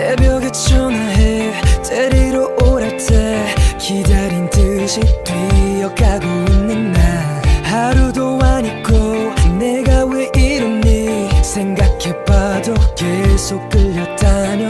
새벽에 전화해. 데리러 오랄 때 기다린 듯이 뛰어가고 있는 나 하루도 안 있고 내가 왜 이러니? 생각해봐도 계속 끌렸다녀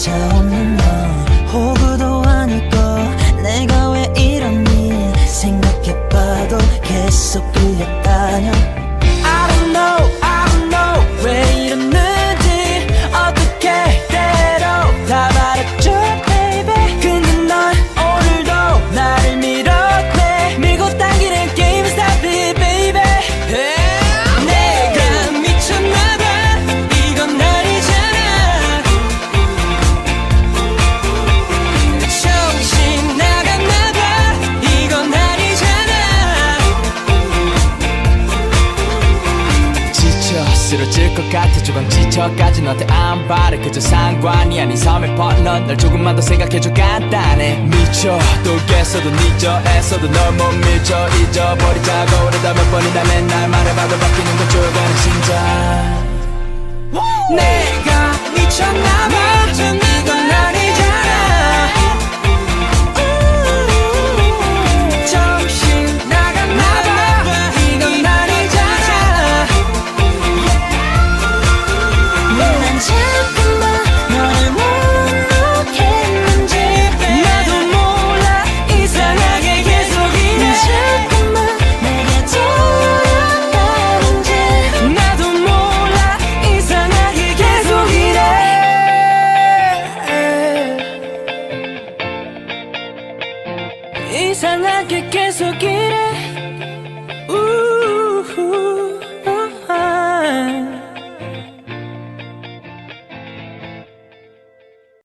차없는 너. 싫어질 것 같아. 조금 지쳐까지 너한테 안 바래. 그저 상관이 아닌 섬의 뻗넌 널 조금만 더 생각해줘. 간단해. 미쳐. 또 깼어도 니저 애써도 널 못 미쳐. 잊어버리자고. 오래다 몇 번이나 맨날 말해봐도 바뀌는 건 조금 진짜. 네. 이상하게 계속 이래.